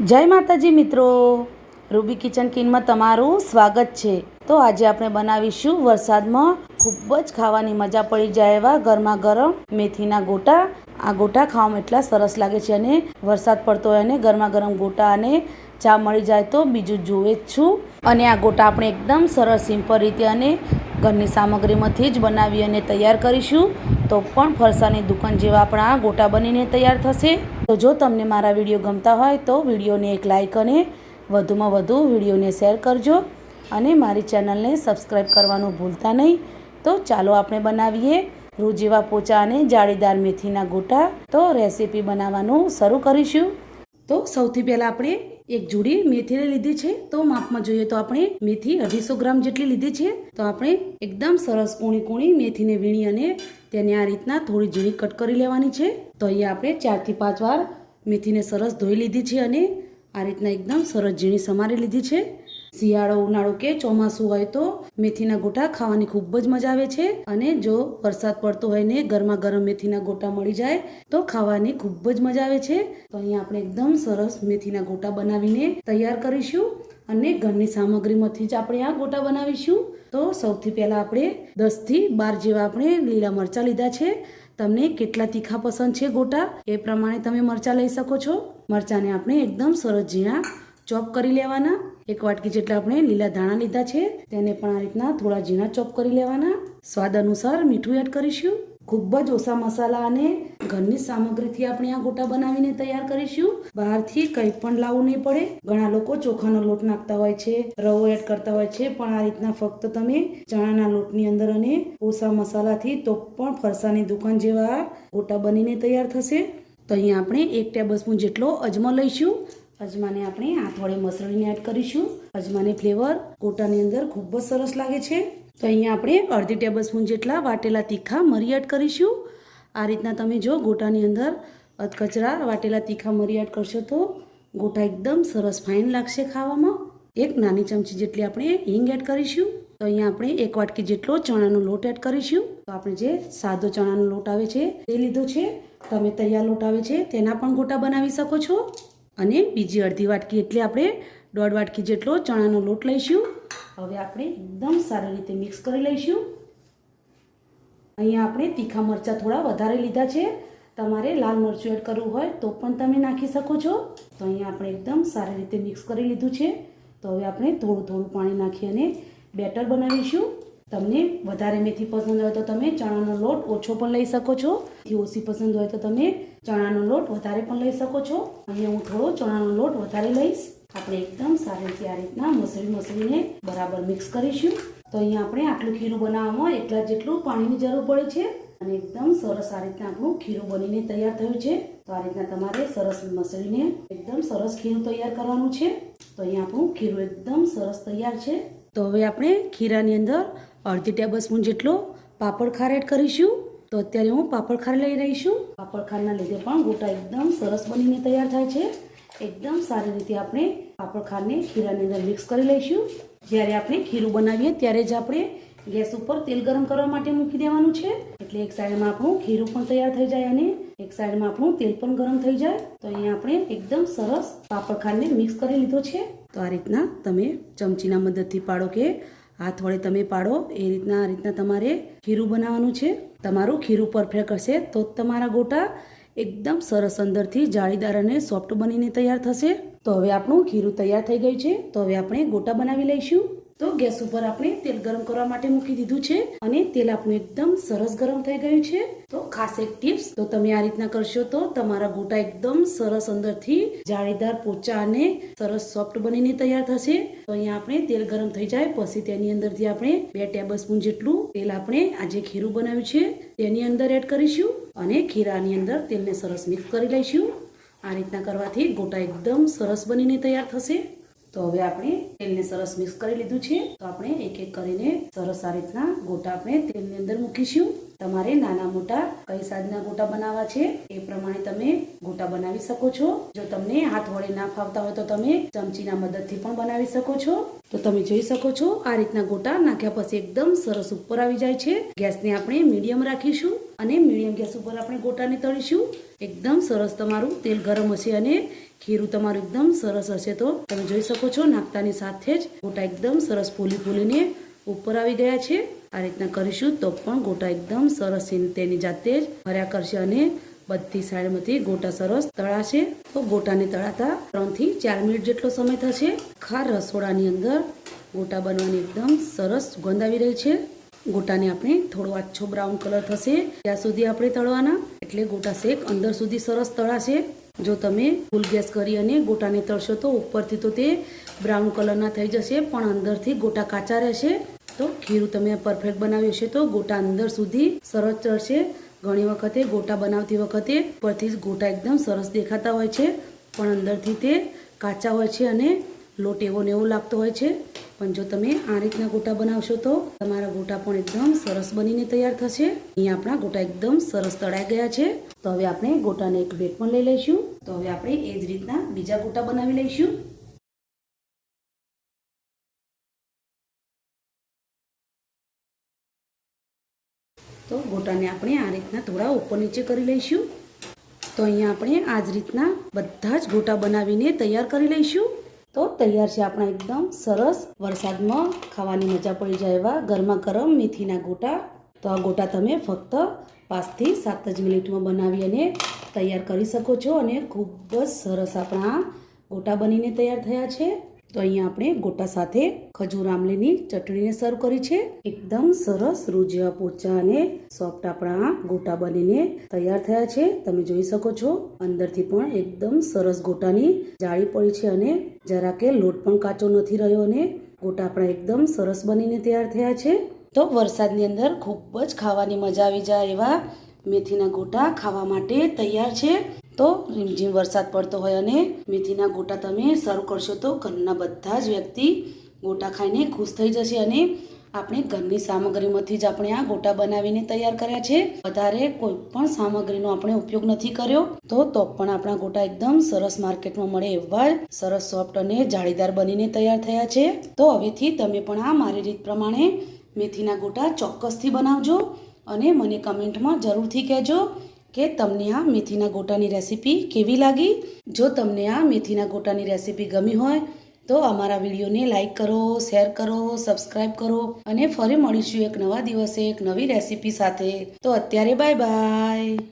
જય માતાજી મિત્રો. રૂબી કિચન કિનમાં તમારું સ્વાગત છે. તો આજે આપણે બનાવીશું વરસાદમાં ખૂબ જ ખાવાની મજા પડી જાય એવા ગરમા ગરમ મેથીના ગોટા. આ ગોટા ખાવામાં એટલા સરસ લાગે છે અને વરસાદ પડતો હોય અને ગરમા ગરમ ગોટા અને ચા મળી જાય તો બીજું જોવે જ છું. અને આ ગોટા આપણે એકદમ સરસ સિમ્પલ રીતે અને ઘરની સામગ્રીમાંથી જ બનાવી અને તૈયાર કરીશું, તો પણ ફરસાની દુકાન જેવા આપણા ગોટા બનીને તૈયાર થશે. તો જો તમને મારા વીડિયો ગમતા હોય તો વિડીયોને એક લાઇક અને વધુમાં વધુ વિડીયોને શેર કરજો અને મારી ચેનલને સબસ્ક્રાઈબ કરવાનું ભૂલતા નહીં. તો ચાલો આપણે બનાવીએ રૂ જેવા પોચા અને જાળીદાર મેથીના ગોટા. તો રેસીપી બનાવવાનું શરૂ કરીશું. તો સૌથી પહેલાં આપણે એક જોડી મેથીને લીધી છે. તો માપમાં જોઈએ તો આપણે મેથી અઢીસો ગ્રામ જેટલી લીધી છે. તો આપણે એકદમ સરસ કૂણી કૂણી મેથીને વીણી અને તેને આ રીતના થોડી ઝીણી કટ કરી લેવાની છે. તો અહીંયા આપણે ચારથી પાંચ વાર મેથીને સરસ ધોઈ લીધી છે અને આ રીતના એકદમ સરસ ઝીણી સમારી લીધી છે. શિયાળો ઉનાળો કે ચોમાસું હોય તો મેથીના ગોટા ખાવાની ખૂબ જ મજા આવે છે. અને જો વરસાદ પડતો હોય ને ગરમા ગરમ મેથીના ગોટા મળી જાય તો ખાવાની ખૂબ જ મજા આવે છે. તો અહીંયા આપણે એકદમ સરસ મેથીના ગોટા બનાવીને તૈયાર કરીશું અને ઘરની સામગ્રીમાંથી જ આપણે આ ગોટા બનાવીશું. તો સૌથી પહેલાં આપણે દસથી બાર જેવા આપણે લીલા મરચાં લીધા છે. તમને કેટલા તીખા પસંદ છે ગોટા એ પ્રમાણે તમે મરચાં લઈ શકો છો. મરચાંને આપણે એકદમ સરસ ઝીણા ચોપ કરી લેવાના. એક વાટકી જેટલા આપણે લીલા ધાણા લીધા છે, તેને પણ આ રીતના થોડા ઝીણા ચોપ કરી લેવાના. સ્વાદ અનુસાર મીઠું એડ કરીશું. ખૂબ જ ઓછા મસાલા અને ઘરની સામગ્રીથી આપણે આ ગોટા બનાવીને તૈયાર કરીશું. બહારથી કંઈ પણ લાવવું નહીં પડે. ઘણા લોકો ચોખાનો લોટ નાખતા હોય છે, રવો એડ કરતા હોય છે, પણ આ રીતના ફક્ત તમે ચણાના લોટની અંદર અને ઓછા મસાલાથી તો પણ ફરસાની દુકાન જેવા ગોટા બનીને તૈયાર થશે. તો અહીંયા આપણે એક ટેબલ જેટલો અજમો લઈશું. અજમાને આપણે હાથ વડે મસળીને એડ કરીશું. અજમાની ફ્લેવર ગોટાની અંદર ખૂબ જ સરસ લાગે છે. તો અહીંયા આપણે અડધી ટેબલ સ્પૂન જેટલા વાટેલા તીખા મરી એડ કરીશું. આ રીતના તમે જો ગોટાની અંદર અધકચરા વાટેલા તીખા મરી એડ કરશો તો ગોટા એકદમ સરસ ફાઇન લાગશે ખાવામાં. એક નાની ચમચી જેટલી આપણે હિંગ એડ કરીશું. તો અહીંયા આપણે એક વાટકી જેટલો ચણાનો લોટ એડ કરીશું. તો આપણે જે સાદો ચણાનો લોટ આવે છે તે લીધો છે. તમે તૈયાર લોટ આવે છે, તેના પણ ગોટા બનાવી શકો છો. અને બીજી અડધી વાટકી એટલે આપણે દોઢ વાટકી જેટલો ચણાનો લોટ લઈશું. હવે આપણે એકદમ સારી રીતે મિક્સ કરી લઈશું. અહીંયા આપણે તીખા મરચાં થોડા વધારે લીધા છે. તમારે લાલ મરચું એડ કરવું હોય તો પણ તમે નાખી શકો છો. તો અહીંયા આપણે એકદમ સારી રીતે મિક્સ કરી લીધું છે. તો હવે આપણે થોડું થોડું પાણી નાખી અને બેટર બનાવીશું. તમને વધારે મેથી પસંદ હોય તો તમે ચણાનો લોટ ઓછો પણ લઈ શકો છો. ઓછી પસંદ હોય તો તમે ચણાનો લોટ વધારે પણ લઈ શકો છો. અને હું થોડો ચણાનો લોટ વધારે લઈશ. આપણે એકદમ સારી રીતે આ રીતના મસળી મસળીને બરાબર મિક્સ કરીશું. તો અહીંયા આપણે આટલું ખીરું બનાવવામાં એટલા જેટલું પાણીની જરૂર પડે છે. અને એકદમ સરસ આ રીતના આપણું ખીરું બનીને તૈયાર થયું છે. તો આ રીતના તમારે સરસ મસળીને એકદમ સરસ ખીરું તૈયાર કરવાનું છે. તો અહીંયા આપણું ખીરું એકદમ સરસ તૈયાર છે. તો હવે આપણે ખીરાની અંદર અડધી ટેબલ જેટલો પાપડ ખાર એડ કરીશું. તો અત્યારે હું પાપડ ખાર લઈ રહી છું. પાપડ ખારના લીધે પણ ગોટા એકદમ સરસ બનીને તૈયાર થાય છે. એકદમ સારી રીતે આપણે પાપડ ખારને ખીરાની અંદર મિક્સ કરી લઈશું. જ્યારે આપણે ખીરું બનાવીએ ત્યારે જ આપણે ગેસ ઉપર તેલ ગરમ કરવા માટે મૂકી દેવાનું છે. એટલે એક સાઈડમાં આપણું ખીરું પણ તૈયાર થઈ જાય અને એક સાઈડમાં આપણું તેલ પણ ગરમ થઈ જાય. તો અહીંયા આપણે એકદમ સરસ પાપડ ખાંડને મિક્સ કરી લીધો છે. તો આ રીતના તમે ચમચીના મદદથી પાડો કે હાથ વડે તમે પાડો, એ રીતના આ રીતના તમારે ખીરું બનાવવાનું છે. તમારું ખીરું પરફેક્ટ હશે તો તમારા ગોટા એકદમ સરસ અંદરથી જાળીદાર અને સોફ્ટ બનીને તૈયાર થશે. તો હવે આપણું ખીરું તૈયાર થઈ ગયું છે. તો હવે આપણે ગોટા બનાવી લઈશું. તો ગેસ ઉપર આપણે તેલ ગરમ કરવા માટે મૂકી દીધું છે અને તેલ આપણું એકદમ સરસ ગરમ થઈ ગયું છે. તો ખાસ એક ટિપ્સ, તો તમે આ રીતના કરશો તો તમારા ગોટા એકદમ સરસ અંદરથી જાળીદાર, પોચા અને સરસ સોફ્ટ બનીને તૈયાર થશે. તો અહીંયા આપણે તેલ ગરમ થઈ જાય, પછી તેની અંદરથી આપણે બે ટેબલ સ્પૂન જેટલું તેલ આપણે આજે ખીરું બનાવ્યું છે. તેની અંદર એડ કરીશું અને ખીરાની અંદર તેલને સરસ મિક્સ કરી લઈશું. આ રીતના કરવાથી ગોટા એકદમ સરસ બનીને તૈયાર થશે. તો હવે આપણે તેલને સરસ મિક્સ કરી લીધું છે. તો આપણે એક એક કરીને સરસ આ રીતના ગોટા આપણે તેલની અંદર મૂકીશું. તમારે નાના મોટા કઈ સાઈઝના ગોટા બનાવવા છે એ પ્રમાણે તમે ગોટા બનાવી શકો છો. જો તમને હાથ વડે ના ફાવતા હોય તો તમે ચમચીના મદદથી પણ બનાવી શકો છો. તો તમે જોઈ શકો છો આ રીતના ગોટા નાખ્યા પછી એકદમ સરસ ઉપર આવી જાય છે. ગેસને આપણે મીડિયમ રાખીશું અને મીડિયમ ગેસ ઉપર આપણે ગોટાને તળીશું. એકદમ સરસ તમારું તેલ ગરમ હશે અને ખીરું તમારું એકદમ સરસ હશે તો તમે જોઈ શકો છો, નાખતાની સાથે જ ગોટા એકદમ સરસ ફૂલી ફૂલીને ઉપર આવી ગયા છે. આ રીતના કરીશું તો પણ ગોટા એકદમ સરસ તેની જાતે જ ભર્યા કરશે અને બધી સાઈડમાંથી ગોટા સરસ તળાશે. તો ગોટાને તળાતા ત્રણથી ચાર મિનિટ જેટલો સમય થશે. ખાર રસોડાની અંદર ગોટા બનવાની એકદમ સરસ સુગંધ આવી રહી છે. ગોટાને આપણે થોડો આછો બ્રાઉન કલર થશે. ત્યાં સુધી આપણે તળવાના. એટલે ગોટા શેક અંદર સુધી સરસ તળાશે. જો તમે ફૂલ ગેસ કરી અને ગોટાને તળશો તો ઉપરથી તો તે બ્રાઉન કલરના થઈ જશે, પણ અંદરથી ગોટા કાચા રહેશે. તો ખીરું તમે પરફેક્ટ બનાવ્યું હશે તો ગોટા અંદર સુધી સરસ ચડશે. ઘણી વખતે ગોટા બનાવતી વખતે ઉપરથી ગોટા એકદમ સરસ દેખાતા હોય છે, પણ અંદરથી તે કાચા હોય છે અને લોટ એવો ને એવો લાગતો હોય છે. પણ જો તમે આ રીતના ગોટા બનાવશો તો તમારા ગોટા પણ એકદમ સરસ બનીને તૈયાર થશે. અહીંયા આપણા ગોટા એકદમ સરસ તળાઈ ગયા છે. તો હવે આપણે ગોટાને એક પ્લેટમાં લઈ લઈશું. તો હવે આપણે એ જ રીતના બીજા ગોટા બનાવી લઈશું. તો ગોટાને આપણે આ રીતના થોડા ઉપર નીચે કરી લઈશું. તો અહીંયા આપણે આ જ રીતના બધા જ ગોટા બનાવીને તૈયાર કરી લઈશું. તો તૈયાર છે આપણા એકદમ સરસ. વરસાદમાં ખાવાની મજા પડી જાય એવા ગરમા ગરમ મેથીના ગોટા. તો આ ગોટા તમે ફક્ત પાંચથી સાત જ મિનિટમાં બનાવી અને તૈયાર કરી શકો છો અને ખૂબ જ સરસ આપણા ગોટા બનીને તૈયાર થયા છે. તો અહીંયા આપણે ગોટા સાથે ખજૂર આમલીની ચટણીને સર્વ કરી છે. એકદમ સરસ રૂજિયા પોચા અને સોફ્ટ આપણા ગોટા બનીને તૈયાર થયા છે. તમે જોઈ શકો છો, અંદરથી પણ એકદમ સરસ ગોટાની જાળી પડી છે અને જરા કે લોટ પણ કાચો નથી રહ્યો અને ગોટા આપણા એકદમ સરસ બનીને તૈયાર થયા છે. તો વરસાદની અંદર ખૂબ જ ખાવાની મજા આવી જાય એવા મેથીના ગોટા ખાવા માટે તૈયાર છે. તો રીમઝીમ વરસાદ પડતો હોય અને મેથીના ગોટા તમે સર્વ કરશો તો ઘરના બધા જ વ્યક્તિ ગોટા ખાઈને ખુશ થઈ જશે અને આપણે ઘરની સામગ્રીમાંથી જ આપણે આ ગોટા બનાવીને તૈયાર કર્યા છે. વધારે કોઈ પણ સામગ્રીનો આપણે ઉપયોગ નથી કર્યો. તો તો પણ આપણા ગોટા એકદમ સરસ માર્કેટમાં મળે એવા સરસ સોફ્ટ અને જાળીદાર બનીને તૈયાર થયા છે. તો હવેથી તમે પણ આ મારી રીત પ્રમાણે મેથીના ગોટા ચોક્કસથી બનાવજો અને મને કમેન્ટમાં જરૂરથી કહેજો કે તમને આ મેથીના ગોટાની રેસીપી કેવી લાગી. જો તમને આ મેથીના ગોટાની રેસીપી ગમી હોય તો અમારા વિડીયોને લાઇક કરો, શેર કરો સબસ્ક્રાઈબ કરો અને ફરી મળીશું એક નવા દિવસે એક નવી રેસીપી સાથે. તો અત્યારે બાય બાય.